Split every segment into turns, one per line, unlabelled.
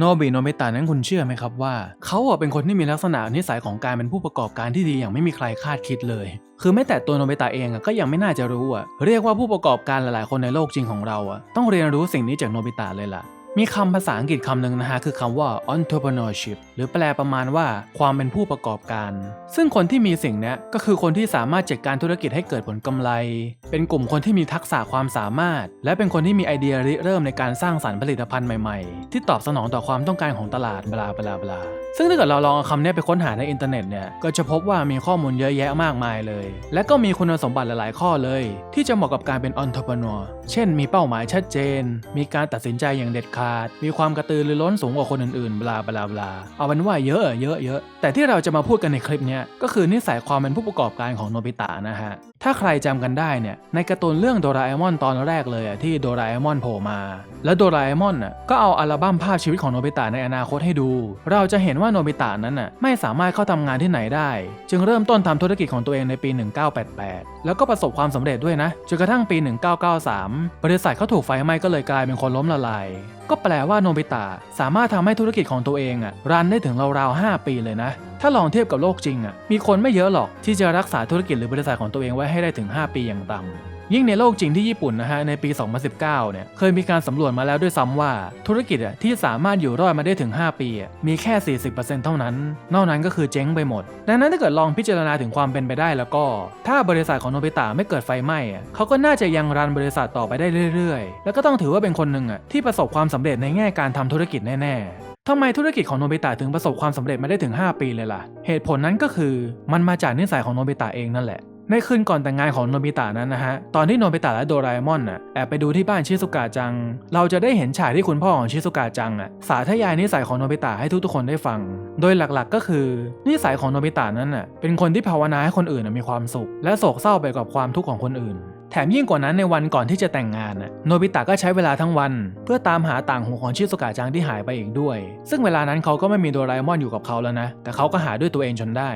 โนบิโนเมตะนั้นคุณเชื่อไหมครับว่า เขาเป็นคนที่มีลักษณะนิสัยของการเป็นผู้ประกอบการที่ดีอย่างไม่มีใครคาดคิดเลย คือแม้แต่ตัวโนเบตะเองก็ยังไม่น่าจะรู้อะเรียกว่าผู้ประกอบการหลายๆ คนในโลกจริงของเราอะต้องเรียนรู้สิ่งนี้จากโนบิตะเลยล่ะ มีคำภาษาอังกฤษคำหนึ่งนะฮะคือคำว่า entrepreneurship หรือแปลประมาณว่าความเป็นผู้ประกอบการ ซึ่งคนที่มีสิ่งนี้ก็คือคนที่สามารถจัดการธุรกิจให้เกิดผลกำไร เป็นกลุ่มคนที่มีทักษะความสามารถ และเป็นคนที่มีไอเดียริเริ่มในการสร้างสรรค์ผลิตภัณฑ์ใหม่ๆ ที่ตอบสนองต่อความต้องการของตลาดบลาบลาบลาซึ่งถ้าเกิดเราลองเอาคำนี้ไปค้นหาในอินเทอร์เน็ตเนี่ยก็จะพบว่ามีข้อมูลเยอะแยะมากมายเลย และก็มีคุณสมบัติหลาย ๆ ข้อเลย ที่จะเหมาะกับการเป็น entrepreneur เช่น มีเป้าหมายชัดเจน มีการตัดสินใจอย่างเด็ดขาดมีความกระตือรือร้นสูงกว่าคนอื่นๆ บลาบลาบลา เอาเป็นว่าเยอะเยอะเยอะแต่ที่เราจะมาพูดกันในคลิปนี้ก็คือนิสัยความเป็นผู้ประกอบการของโนบิตะนะฮะถ้าใครจำกันได้เนี่ยในการ์ตูนเรื่องโดราเอมอนตอนแรกเลยอะที่โดราเอมอนโผล่มา แล้วโดราเอมอนน่ะก็เอาอัลบั้มภาพชีวิตของโนบิตะในอนาคตให้ดู เราจะเห็นว่าโนบิตะนั้นน่ะไม่สามารถเข้าทำงานที่ไหนได้ จึงเริ่มต้นทำธุรกิจของตัวเองในปี 1988 แล้วก็ประสบความสำเร็จด้วยนะจนกระทั่งปี 1993 บริษัทเขาถูกไฟไหม้ก็เลยกลายเป็นคนล้มละลาย ก็แปลว่าโนบิตะสามารถทำให้ธุรกิจของตัวเองอะรันได้ถึงราวๆ5ปีเลยนะถ้าลองเทียบกับโลกจริงอะมีคนไม่เยอะหรอกที่จะรักษาธุรกิจหรือบริษัทของตัวเองไว้ให้ได้ถึง 5 ปีอย่างต่ำยิ่งในโลกจริงที่ญี่ปุ่นนะฮะในปี 2019 เนี่ยเคยมีการสำรวจมาแล้วด้วยซ้ำว่า ธุรกิจอะที่สามารถอยู่รอดมาได้ถึง 5 ปี มีแค่ 40%เท่านั้น นอกนั้นก็คือเจ๊งไปหมด ดังนั้นถ้าเกิดลองพิจารณาถึงความเป็นไปได้แล้วก็ ถ้าบริษัทของโนบิตะไม่เกิดไฟไหม้อะเขาก็น่าจะยังรันบริษัทต่อไปได้เรื่อยๆ แล้วก็ต้องถือว่าเป็นคนหนึ่งอะที่ประสบความสำเร็จในแง่การทำธุรกิจแน่ๆ ทำไมธุรกิจของโนบิตะถึงประสบความสำเร็จมาได้ถึง 5 ปีเลยล่ะ เหตุผลนั้นก็คือมันมาจากนิสัยของโนบิตะเองนั่นแหละในคืนก่อนแต่งงานของโนบิตะนั้นนะฮะ ตอนที่โนบิตะและโดราเอมอนน่ะแอบไปดูที่บ้านชิซุกะจัง เราจะได้เห็นฉากที่คุณพ่อของชิซุกะจังอะสาธยายนิสัยของโนบิตะให้ทุกๆคนได้ฟัง โดยหลักๆก็คือ นิสัยของโนบิตะนั้นน่ะเป็นคนที่ภาวนาให้คนอื่นมีความสุข และโศกเศร้าไปกับความทุกข์ของคนอื่น แถมยิ่งกว่านั้นในวันก่อนที่จะแต่งงานน่ะโนบิตะก็ใช้เวลาทั้งวัน เพื่อตามหาต่างหูของชิซุกะจังที่หายไปอีกด้วย ซึ่งเวลานั้นเขาก็ไม่มีโดราเอมอนอยู่กับเขาแล้วนะ แต่เขาก็หาด้วยตัวเองจนได้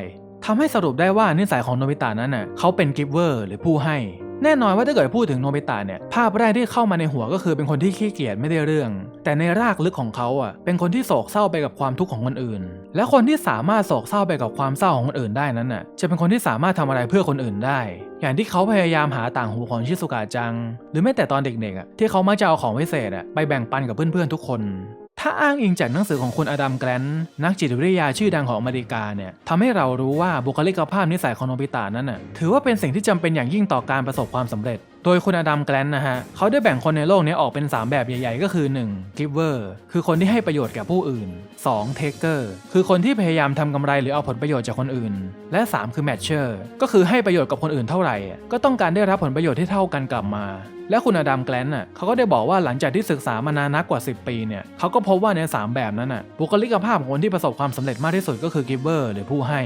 ทำให้สรุปได้ว่านิสัยของโนบิตะนั้นน่ะเขาเป็นกิฟเวอร์หรือผู้ให้ แน่นอนว่าถ้าเกิดพูดถึงโนบิตะเนี่ยภาพแรกที่เข้ามาในหัวก็คือเป็นคนที่ขี้เกียจไม่ได้เรื่อง แต่ในรากลึกของเขาอะเป็นคนที่โศกเศร้าไปกับความทุกข์ของคนอื่น และคนที่สามารถโศกเศร้าไปกับความเศร้าของคนอื่นได้นั้นน่ะจะเป็นคนที่สามารถทำอะไรเพื่อคนอื่นได้ อย่างที่เขาพยายามหาต่างหูของชิซุกะจัง หรือแม้แต่ตอนเด็กๆอะที่เขามักจะเอาของวิเศษอะไปแบ่งปันกับเพื่อนๆทุกคน ถ้าอ้างอิงจากหนังสือของคุณอดัมแกรนท์นักจิตวิทยาชื่อดังของอเมริกาเนี่ยทำให้เรารู้ว่าบุคลิกภาพนิสัยของโนบิตะนั้นน่ะถือว่าเป็นสิ่งที่จำเป็นอย่างยิ่งต่อการประสบความสำเร็จ โดยคุณอดัมแกรนท์นะฮะเขาได้แบ่งคนในโลกนี้ออกเป็น 3 แบบใหญ่ๆ ก็คือ 1. giver คือคนที่ให้ประโยชน์แก่ผู้อื่น 2. taker คือคนที่พยายามทำกำไรหรือเอาผลประโยชน์จากคนอื่น และ 3 คือ matcher ก็คือให้ประโยชน์กับคนอื่นเท่าไหร่ ก็ต้องการได้รับผลประโยชน์ที่เท่ากันกลับมาและคุณอดัมแกลนน่ะเขาก็ได้บอกว่าหลังจากที่ศึกษามานานนักกว่า 10 ปีเนี่ยเขาก็พบว่าใน 3 แบบนั้นน่ะบุคลิกภาพของคนที่ประสบความสำเร็จมากที่สุดก็คือ giver หรือผู้ให้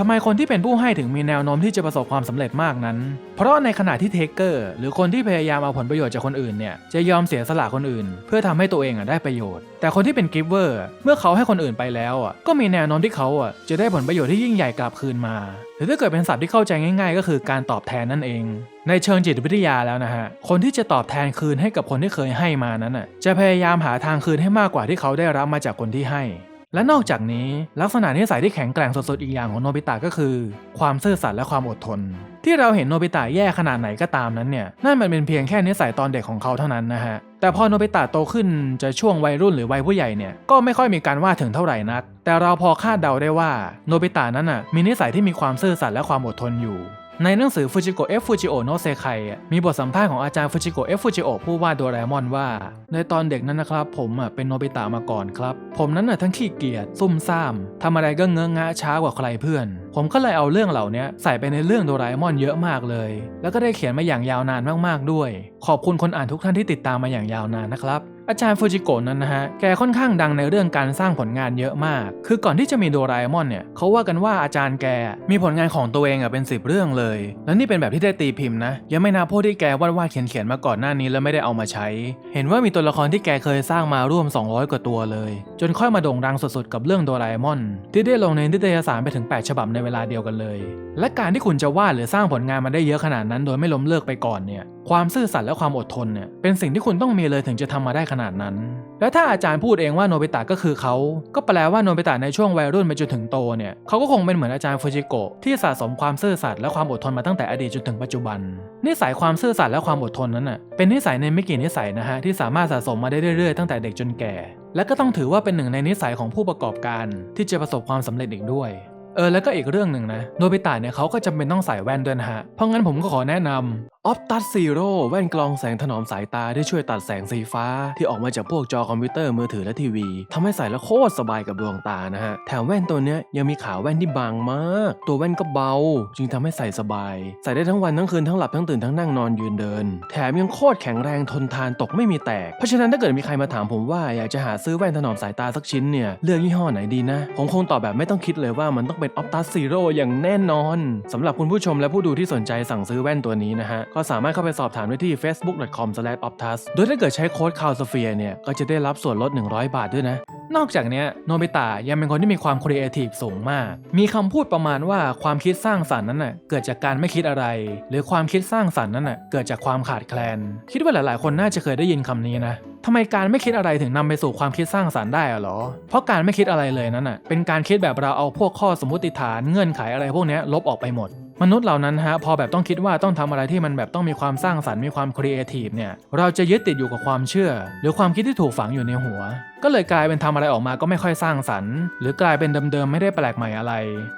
ทำไมคนที่เป็นผู้ให้ถึงมีแนวโน้มที่จะประสบความสำเร็จมากนั้น เพราะในขณะที่เทคเกอร์หรือคนที่พยายามเอาผลประโยชน์จากคนอื่นเนี่ยจะยอมเสียสละคนอื่น เพื่อทำให้ตัวเองอะได้ประโยชน์ แต่คนที่เป็นกิฟเวอร์เมื่อเขาให้คนอื่นไปแล้วอะก็มีแนวโน้มที่เขาอะจะได้ผลประโยชน์ที่ยิ่งใหญ่กลับคืนมา หรือถ้าเกิดเป็นศัพท์ที่เข้าใจง่าย ๆ ก็คือการตอบแทนนั่นเองในเชิงจิตวิทยาแล้วนะฮะ คนที่จะตอบแทนคืนให้กับคนที่เคยให้มานั้นอะจะพยายามหาทางคืนให้มากกว่าที่เขาได้รับมาจากคนที่ให้ และนอกจากนี้ลักษณะนิสัยที่แข็งแกร่งสุดๆอีกอย่างของโนบิตะก็คือ ความซื่อสัตย์และความอดทน ที่เราเห็นโนบิตะแย่ขนาดไหนก็ตามนั้นเนี่ยนั่นมันเป็นเพียงแค่นิสัยตอนเด็กของเขาเท่านั้นนะฮะแต่พอโนบิตะโตขึ้นจะช่วงวัยรุ่นหรือวัยผู้ใหญ่เนี่ยก็ไม่ค่อยมีการว่าถึงเท่าไหร่นัก แต่เราพอคาดเดาได้ว่าโนบิตะนั้นน่ะมีนิสัยที่มีความซื่อสัตย์และความอดทนอยู่ ในหนังสือฟูจิโกะเอฟฟูจิโอโนเซไคมีบทสัมภาษณ์ของอาจารย์ฟูจิโกะเอฟฟูจิโอผู้วาดโดราเอมอนว่า ในตอนเด็กนั้นนะครับ ผมอะเป็นโนบิตะมาก่อนครับ ผมนั้นน่ะทั้งขี้เกียจซุ่มซ่ามทำอะไรก็เงอะงะช้ากว่าใครเพื่อน ผมก็เลยเอาเรื่องเหล่านี้ใส่ไปในเรื่องโดราเอมอนเยอะมากเลย แล้วก็ได้เขียนมาอย่างยาวนานมากๆด้วย ขอบคุณคนอ่านทุกท่านที่ติดตามมาอย่างยาวนานนะครับ อาจารย์ฟูจิโกะนั้นนะฮะ แกค่อนข้างดังในเรื่องการสร้างผลงานเยอะมาก คือก่อนที่จะมีโดราเอมอนเนี่ยเขาว่ากันว่าอาจารย์แกมีผลงานของตัวเองอะเป็น10เรื่องเลย แล้วนี่เป็นแบบที่ได้ตีพิมพ์นะ ยังไม่นับพวกที่แกวาดวาดเขียนเขียนมาก่อนหน้านี้แล้วไม่ได้เอามาใช้ เห็นว่ามีตัวละครที่แกเคยสร้างมาร่วม 200 กว่าตัวเลย จนค่อยมาโด่งดังสุดๆกับเรื่องโดราเอมอน ที่ได้ลงในนิตยสารไปถึง 8 ฉบับในเวลาเดียวกันเลย และการที่คุณจะวาดหรือสร้างผลงานมาได้เยอะขนาดนั้น โดยไม่ล้มเลิกไปก่อนเนี่ย ความซื่อสัตย์และความอดทนเนี่ยเป็นสิ่งที่คุณต้องมีเลยถึงจะทำมาได้ขนาดนั้น และถ้าอาจารย์พูดเองว่าโนบิตะก็คือเขา ก็แปลว่าโนบิตะในช่วงวัยรุ่นไปจนถึงโตเนี่ยเขาก็คงเป็นเหมือนอาจารย์ฟูจิโกะที่สะสมความซื่อสัตย์และความอดทนมาตั้งแต่อดีตจนถึงปัจจุบัน นิสัยความซื่อสัตย์และความอดทนนั้นน่ะเป็นนิสัยในไม่กี่นิสัยนะฮะที่สามารถสะสมมาได้เรื่อยๆตั้งแต่เด็กจนแก่ และก็ต้องถือว่าเป็นหนึ่งในนิสัยของผู้ประกอบการ ที่จะประสบความสำเร็จอีกด้วยเออแล้วก็อีกเรื่องหนึ่งนะโนบิตะเนี่ยเขาก็จำเป็นต้องใส่แว่นด้วยนะฮะ เพราะงั้นผมก็ขอแนะนำ ออฟตัสซีโร่แว่นกรองแสงถนอมสายตาที่ช่วยตัดแสงสีฟ้า ที่ออกมาจากพวกจอคอมพิวเตอร์มือถือและทีวีทำให้ใส่แล้วโคตรสบายกับดวงตานะฮะ แถมแว่นตัวเนี้ยยังมีขาแว่นที่บางมาก ตัวแว่นก็เบา จึงทำให้ใส่สบาย ใส่ได้ทั้งวันทั้งคืนทั้งหลับทั้งตื่นทั้งนั่งนอนยืนเดิน แถมยังโคตรแข็งแรงทนทานตกไม่มีแตก เพราะฉะนั้นถ้าเกิดมีใครมาถามผมว่าอยากจะหาซื้อแว่นถนอมสายตาสักชิ้นเนี่ยเลือกยี่ห้อไหนดีนะ ผมคงตอบแบบไม่ต้องคิดเลยว่ามันต้องเป็นออฟตัสซีโร่อย่างแน่นอนสำหรับคุณผู้ชมและผู้ดูที่สนใจสั่งซื้อแว่นตัวนี้นะฮะก็สามารถเข้าไปสอบถามได้ที่ facebook.com/optus โดยถ้าเกิดใช้โค้ด c o w s p h e r e เนี่ยก็จะได้รับส่วนลด 100 บาทด้วยนะ นอกจากนี้โนบิตะยังเป็นคนที่มีความครีเอทีฟสูงมาก มีคำพูดประมาณว่าความคิดสร้างสรรค์นั้นน่ะเกิดจากการไม่คิดอะไร หรือความคิดสร้างสรรค์นั้นน่ะเกิดจากความขาดแคลน คิดว่าหลาย ๆ คนน่าจะเคยได้ยินคำนี้นะทำไมการไม่คิดอะไรถึงนำไปสู่ความคิดสร้างสรรค์ได้อะหรอ เพราะการไม่คิดอะไรเลยนั้นน่ะ เป็นการคิดแบบเราเอาพวกข้อสมมติฐานเงื่อนไขอะไรพวกนี้ลบออกไปหมด มนุษย์เหล่านั้นฮะพอแบบต้องคิดว่าต้องทำอะไรที่มันแบบต้องมีความสร้างสรรค์มีความครีเอทีฟเนี่ยเราจะยึดติดอยู่กับความเชื่อ หรือความคิดที่ถูกฝังอยู่ในหัวก็เลยกลายเป็นทำอะไรออกมาก็ไม่ค่อยสร้างสรรค์ หรือกลายเป็นเดิมๆไม่ได้แปลกใหม่อะไร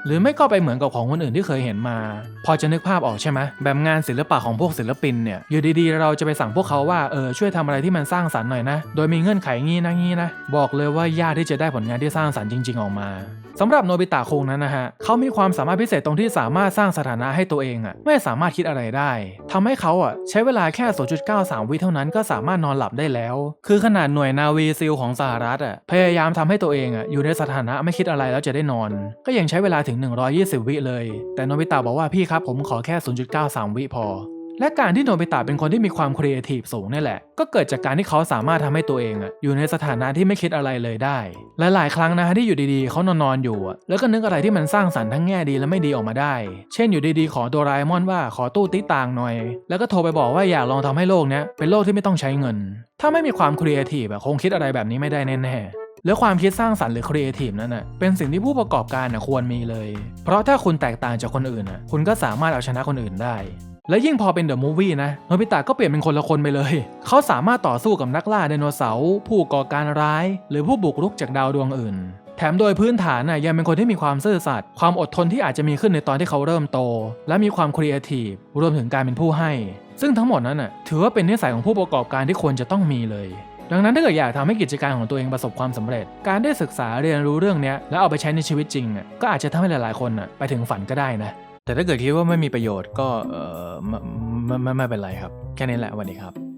หรือไม่ก็ไปเหมือนกับของคนอื่นที่เคยเห็นมา พอจะนึกภาพออกใช่ไหมแบบงานศิลปะของพวกศิลปินเนี่ยอยู่ดีๆ เราจะไปสั่งพวกเขาว่าเออช่วยทำอะไรที่มันสร้างสรรค์หน่อยนะ โดยมีเงื่อนไขงี้นะงี้นะบอกเลยว่ายากที่จะได้ผลงานที่สร้างสรรค์จริง ๆออกมาสำหรับโนบิตะคงนั้นนะฮะเขามีความสามารถพิเศษตรงที่สามารถสร้างสถานะให้ตัวเองอะไม่สามารถคิดอะไรได้ทำให้เขาอะใช้เวลาแค่ 0.93 วิเท่านั้นก็สามารถนอนหลับได้แล้ว คือขนาดหน่วยนาวีซิลของสหรัฐอะพยายามทำให้ตัวเองอะอยู่ในสถานะไม่คิดอะไรแล้วจะได้นอน ก็ยังใช้เวลาถึง 120 วิเลย แต่โนบิตะบอกว่าพี่ครับผมขอแค่ 0.93 วิพอ และการที่โนบิตะเป็นคนที่มีความครีเอทีฟสูงนี่แหละ ก็เกิดจากการที่เขาสามารถทำให้ตัวเองอะอยู่ในสถานะที่ไม่คิดอะไรเลยได้ หลายๆ ครั้งนะที่อยู่ดีๆเขานอนๆอยู่ แล้วก็นึกอะไรที่มันสร้างสรรค์ทั้งแง่ดีและไม่ดีออกมาได้ เช่นอยู่ดีๆ ขอโดราเอมอนว่าขอตู้ติ๊ต่างหน่อย แล้วก็โทรไปบอกว่าอยากลองทำให้โลกเนี้ยเป็นโลกที่ไม่ต้องใช้เงิน ถ้าไม่มีความครีเอทีฟอะคงคิดอะไรแบบนี้ไม่ได้แน่ๆและความคิดสร้างสรรค์หรือครีเอทีฟนั้นน่ะเป็นสิ่งที่ผู้ประกอบการน่ะควรมีเลย เพราะถ้าคุณแตกต่างจากคนอื่นน่ะคุณก็สามารถเอาชนะคนอื่นได้ และยิ่งพอเป็นเดอะมูฟวี่นะโนบิตะก็เปลี่ยนเป็นคนละคนไปเลย เขาสามารถต่อสู้กับนักล่าไดโนเสาร์ผู้ก่อการร้าย หรือผู้บุกรุกจากดาวดวงอื่น แถมโดยพื้นฐานน่ะยังเป็นคนที่มีความซื่อสัตย์ความอดทนที่อาจจะมีขึ้นในตอนที่เขาเริ่มโต และมีความครีเอทีฟรวมถึงการเป็นผู้ให้ ซึ่งทั้งหมดนั้นน่ะถือว่าเป็นนิสัยของผู้ประกอบการที่ควรจะต้องมีเลยดังนั้นถ้าเกิดอยากทำให้กิจการของตัวเองประสบความสำเร็จ การได้ศึกษาเรียนรู้เรื่องนี้แล้วเอาไปใช้ในชีวิตจริงก็อาจจะทำให้หลายๆ คนอะไปถึงฝันก็ได้นะ แต่ถ้าเกิดคิดว่าไม่มีประโยชน์ก็เออไม่ไม่ไม่เป็นไรครับ แค่นี้แหละสวันนี้ครับ